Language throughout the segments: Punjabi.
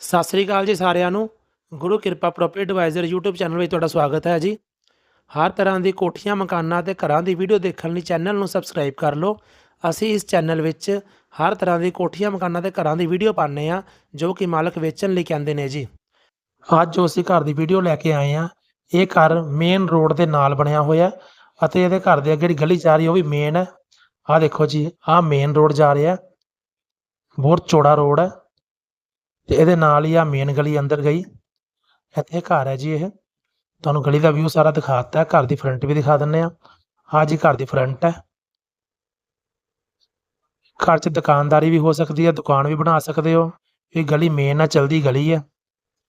ਸਤਿ ਸ੍ਰੀ ਅਕਾਲ ਜੀ ਸਾਰਿਆਂ ਨੂੰ। ਗੁਰੂ ਕਿਰਪਾ ਪ੍ਰੋਪਰਟੀ ਐਡਵਾਈਜ਼ਰ YouTube ਚੈਨਲ ਵਿੱਚ ਤੁਹਾਡਾ ਸਵਾਗਤ ਹੈ ਜੀ। ਹਰ ਤਰ੍ਹਾਂ ਦੀ ਕੋਠੀਆਂ, ਮਕਾਨਾਂ ਤੇ ਘਰਾਂ ਦੀ ਵੀਡੀਓ ਦੇਖਣ ਲਈ ਚੈਨਲ ਨੂੰ ਸਬਸਕ੍ਰਾਈਬ ਕਰ ਲਓ। ਅਸੀਂ ਇਸ ਚੈਨਲ ਵਿੱਚ ਹਰ ਤਰ੍ਹਾਂ ਦੀ ਕੋਠੀਆਂ, ਮਕਾਨਾਂ ਤੇ ਘਰਾਂ ਦੀ ਵੀਡੀਓ ਪਾਉਂਦੇ ਆ ਜੋ ਕਿ ਮਾਲਕ ਵੇਚਣ ਲਈ ਕਹਿੰਦੇ ਨੇ ਜੀ। ਅੱਜ ਜੋ ਅਸੀਂ ਘਰ ਦੀ ਵੀਡੀਓ ਲੈ ਕੇ ਆਏ ਆ ਇਹ ਘਰ ਮੇਨ ਰੋਡ ਦੇ ਨਾਲ ਬਣਿਆ ਹੋਇਆ ਅਤੇ ਇਹਦੇ ਘਰ ਦੇ ਅੱਗੇ ਜਿਹੜੀ ਗਲੀ ਜਾ ਰਹੀ ਉਹ ਵੀ ਮੇਨ ਹੈ। ਆਹ ਦੇਖੋ ਜੀ, ਆਹ ਮੇਨ ਰੋਡ ਜਾ ਰਿਹਾ ਬਹੁਤ ਚੌੜਾ ਰੋਡ ਹੈ। ਤੇ ਇਹਦੇ ਨਾਲ ਹੀ ਆ ਮੇਨ ਗਲੀ ਅੰਦਰ ਗਈ। ਇੱਥੇ ਘਰ ਹੈ ਜੀ ਇਹ। ਤੁਹਾਨੂੰ ਗਲੀ ਦਾ ਵਿਊ ਸਾਰਾ ਦਿਖਾਤਾ ਹੈ ਘਰ ਦੀ ਫਰੰਟ ਵੀ ਦਿਖਾ ਦਿੰਨੇ ਆ ਆ ਜੀ, ਘਰ ਦੀ ਫਰੰਟ ਹੈ। ਘਰ 'ਚ ਦੁਕਾਨਦਾਰੀ ਵੀ ਹੋ ਸਕਦੀ ਹੈ, ਦੁਕਾਨ ਵੀ ਬਣਾ ਸਕਦੇ ਹੋ। ਇਹ ਗਲੀ ਮੇਨ ਨਾਲ ਚਲਦੀ ਗਲੀ ਹੈ।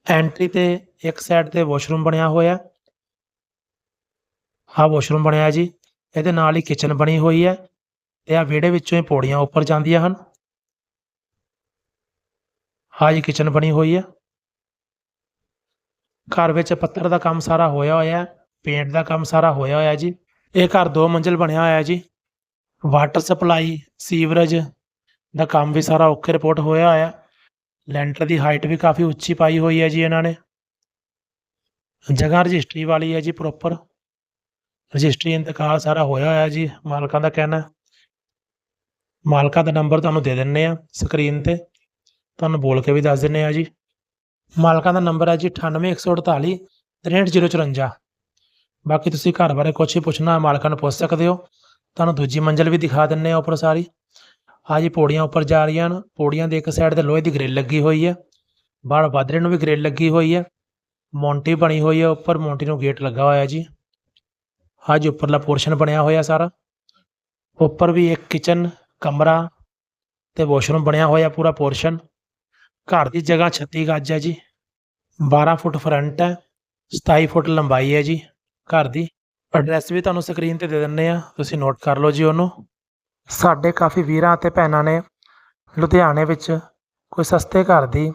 ਐਂਟਰੀ ਤੇ ਇੱਕ ਸਾਈਡ ਤੇ ਵਾਸ਼ਰੂਮ ਬਣਿਆ ਹੋਇਆ। ਆਹ ਵਾਸ਼ਰੂਮ ਬਣਿਆ ਜੀ। ਇਹਦੇ ਨਾਲ ਹੀ ਕਿਚਨ ਬਣੀ ਹੋਈ ਹੈ। ਤੇ ਆ ਵਿਹੜੇ ਵਿੱਚੋਂ ਹੀ ਪੌੜੀਆਂ ਉੱਪਰ ਜਾਂਦੀਆਂ ਹਨ। ਹਾਂ ਕਿਚਨ ਬਣੀ ਹੋਈ ਹੈ ਘਰ ਵਿੱਚ ਪੱਤਰ ਦਾ ਕੰਮ ਸਾਰਾ ਹੋਇਆ ਹੋਇਆ ਹੈ, ਪੇਂਟ ਦਾ ਕੰਮ ਸਾਰਾ ਹੋਇਆ ਹੋਇਆ ਜੀ। ਇਹ ਘਰ ਦੋ ਮੰਜ਼ਿਲ ਬਣਿਆ ਹੋਇਆ ਜੀ। ਵਾਟਰ ਸਪਲਾਈ, ਸੀਵਰੇਜ ਦਾ ਕੰਮ ਵੀ ਸਾਰਾ ਓਕੇ ਰਿਪੋਰਟ ਹੋਇਆ ਹੋਇਆ ਲੈਂਟਰ ਦੀ ਹਾਈਟ ਵੀ ਕਾਫੀ ਉੱਚੀ ਪਾਈ ਹੋਈ ਹੈ ਜੀ ਇਹਨਾਂ ਨੇ। ਜਗ੍ਹਾ ਰਜਿਸਟਰੀ ਵਾਲੀ ਹੈ ਜੀ ਪ੍ਰੋਪਰ। ਰਜਿਸਟਰੀ ਇੰਤਕਾਲ ਸਾਰਾ ਹੋਇਆ ਹੋਇਆ ਜੀ, ਮਾਲਕਾਂ ਦਾ ਕਹਿਣਾ ਮਾਲਕਾਂ ਦਾ ਨੰਬਰ ਤੁਹਾਨੂੰ ਦੇ ਦਿੰਨੇ ਆ ਸਕਰੀਨ ਤੇ। ਤੁਹਾਨੂੰ ਬੋਲ ਕੇ ਵੀ ਦੱਸ ਦਿੰਨੇ ਆ ਜੀ। ਮਾਲਕਾਂ ਦਾ ਨੰਬਰ ਹੈ ਜੀ 98148 63054 ਬਾਕੀ ਤੁਸੀਂ ਘਰ ਬਾਰੇ ਕੁਝ ਹੀ ਪੁੱਛਣਾ, ਮਾਲਕਾਂ ਨੂੰ ਪੁੱਛ ਸਕਦੇ ਹੋ। ਤੁਹਾਨੂੰ ਦੂਜੀ ਮੰਜ਼ਲ ਵੀ ਦਿਖਾ ਦਿੰਨੇ ਆ ਉੱਪਰ ਸਾਰੀ। ਆ ਜੀ ਪੌੜੀਆਂ ਉੱਪਰ ਜਾ ਰਹੀਆਂ ਹਨ। ਪੌੜੀਆਂ ਦੇ ਇੱਕ ਸਾਈਡ ਤੇ ਲੋਹੇ ਦੀ ਗ੍ਰਿਲ ਲੱਗੀ ਹੋਈ ਹੈ। ਬਾਹਰ ਵਾਧਰੇ ਨੂੰ ਵੀ ਗ੍ਰਿਲ ਲੱਗੀ ਹੋਈ ਹੈ। ਮੌਂਟੀ ਬਣੀ ਹੋਈ ਹੈ ਉੱਪਰ। ਮੌਂਟੀ ਨੂੰ ਗੇਟ ਲੱਗਾ ਹੋਇਆ ਜੀ। ਆ ਜੀ ਉੱਪਰਲਾ ਪੋਰਸ਼ਨ ਬਣਿਆ ਹੋਇਆ ਸਾਰਾ। ਉੱਪਰ ਵੀ ਇੱਕ ਕਿਚਨ ਕਮਰਾ ਤੇ ਵਾਸ਼ਰੂਮ ਬਣਿਆ ਹੋਇਆ ਪੂਰਾ ਪੋਰਸ਼ਨ ਘਰ ਦੀ ਜਗ੍ਹਾ 36 ਗੱਜ ਹੈ ਜੀ। 12 ਫੁੱਟ ਫਰੰਟ ਹੈ 27 ਫੁੱਟ ਲੰਬਾਈ ਹੈ ਜੀ। ਘਰ ਦੀ ਐਡਰੈਸ ਵੀ ਤੁਹਾਨੂੰ ਸਕਰੀਨ ਤੇ ਦੇ ਦਿੰਨੇ ਆ ਤੁਸੀਂ ਨੋਟ ਕਰ ਲਓ ਜੀ ਉਹਨੂੰ। ਸਾਡੇ ਕਾਫੀ ਵੀਰਾਂ ਅਤੇ ਭੈਣਾਂ ਨੇ ਲੁਧਿਆਣੇ ਵਿੱਚ ਕੋਈ ਸਸਤੇ ਘਰ ਦੀ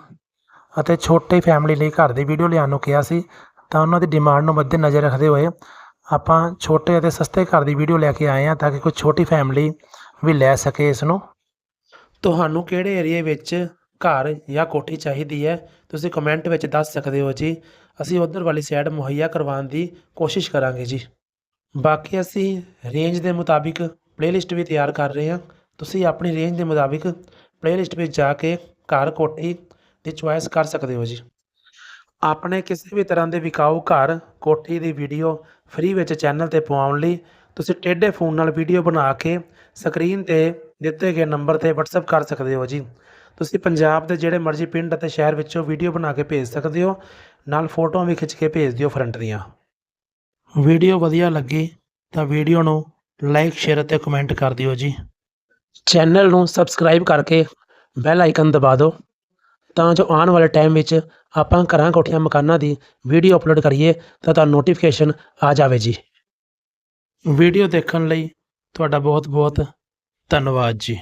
ਅਤੇ ਛੋਟੀ ਫੈਮਿਲੀ ਲਈ ਘਰ ਦੀ ਵੀਡੀਓ ਲਿਆਉਣ ਨੂੰ ਕਿਹਾ ਸੀ, ਤਾਂ ਉਹਨਾਂ ਦੀ ਡਿਮਾਂਡ ਨੂੰ ਮੱਦੇ ਨਜ਼ਰ ਰੱਖਦੇ ਹੋਏ ਆਪਾਂ ਛੋਟੇ ਅਤੇ ਸਸਤੇ ਘਰ ਦੀ ਵੀਡੀਓ ਲੈ ਕੇ ਆਏ ਹਾਂ ਤਾਂ ਕਿ ਕੋਈ ਛੋਟੀ ਫੈਮਿਲੀ ਵੀ ਲੈ ਸਕੇ ਇਸ ਨੂੰ। ਤੁਹਾਨੂੰ ਕਿਹੜੇ ਏਰੀਏ ਵਿੱਚ ਘਰ ਜਾਂ ਕੋਠੀ ਚਾਹੀਦੀ ਹੈ, ਤੁਸੀਂ ਕਮੈਂਟ ਵਿੱਚ ਦੱਸ ਸਕਦੇ ਹੋ ਜੀ। ਅਸੀਂ ਉਧਰ ਵਾਲੀ ਸਾਈਡ ਮੁਹੱਈਆ ਕਰਵਾਉਣ ਦੀ ਕੋਸ਼ਿਸ਼ ਕਰਾਂਗੇ ਜੀ। ਬਾਕੀ ਅਸੀਂ ਰੇਂਜ ਦੇ ਮੁਤਾਬਿਕ ਪਲੇਲਿਸਟ ਵੀ ਤਿਆਰ ਕਰ ਰਹੇ ਹਾਂ। ਤੁਸੀਂ ਆਪਣੀ ਰੇਂਜ ਦੇ ਮੁਤਾਬਿਕ ਪਲੇਲਿਸਟ ਵਿੱਚ ਜਾ ਕੇ ਘਰ ਕੋਠੀ ਦੀ ਚੁਆਇਸ ਕਰ ਸਕਦੇ ਹੋ ਜੀ। ਆਪਣੇ ਕਿਸੇ ਵੀ ਤਰ੍ਹਾਂ ਦੇ ਵਿਕਾਊ ਘਰ, ਕੋਠੀ ਦੀ ਵੀਡੀਓ ਫ੍ਰੀ ਵਿੱਚ ਚੈਨਲ ਤੇ ਪਵਾਉਣ ਲਈ ਤੁਸੀਂ ਟੇਢੇ ਫੋਨ ਨਾਲ ਵੀਡੀਓ ਬਣਾ ਕੇ ਸਕਰੀਨ ਤੇ ਦਿੱਤੇ ਗਏ ਨੰਬਰ ਤੇ WhatsApp ਕਰ ਸਕਦੇ ਹੋ ਜੀ। ਤੁਸੀਂ ਪੰਜਾਬ ਦੇ ਜਿਹੜੇ ਮਰਜ਼ੀ ਪਿੰਡ ਅਤੇ ਸ਼ਹਿਰ ਵਿੱਚੋਂ ਵੀਡੀਓ ਬਣਾ ਕੇ ਭੇਜ ਸਕਦੇ ਹੋ ਨਾਲ ਫੋਟੋਆਂ ਵੀ ਖਿੱਚ ਕੇ ਭੇਜ ਦਿਓ ਫਰੰਟ ਦੀਆਂ। ਵੀਡੀਓ ਵਧੀਆ ਲੱਗੀ ਤਾਂ ਵੀਡੀਓ ਨੂੰ ਲਾਈਕ ਸ਼ੇਅਰ ਅਤੇ ਕਮੈਂਟ ਕਰ ਦਿਓ ਜੀ। ਚੈਨਲ ਨੂੰ ਸਬਸਕ੍ਰਾਈਬ ਕਰਕੇ ਬੈਲ ਆਈਕਨ ਦਬਾ ਦਿਓ ਤਾਂ ਜੋ ਆਉਣ ਵਾਲੇ ਟਾਈਮ ਵਿੱਚ ਆਪਾਂ ਘਰਾਂ ਕੋਠੀਆਂ ਮਕਾਨਾਂ ਦੀ ਵੀਡੀਓ ਅਪਲੋਡ ਕਰੀਏ ਤਾਂ ਤੁਹਾਨੂੰ ਨੋਟੀਫਿਕੇਸ਼ਨ ਆ ਜਾਵੇ ਜੀ। ਵੀਡੀਓ ਦੇਖਣ ਲਈ ਤੁਹਾਡਾ ਬਹੁਤ ਬਹੁਤ ਧੰਨਵਾਦ ਜੀ।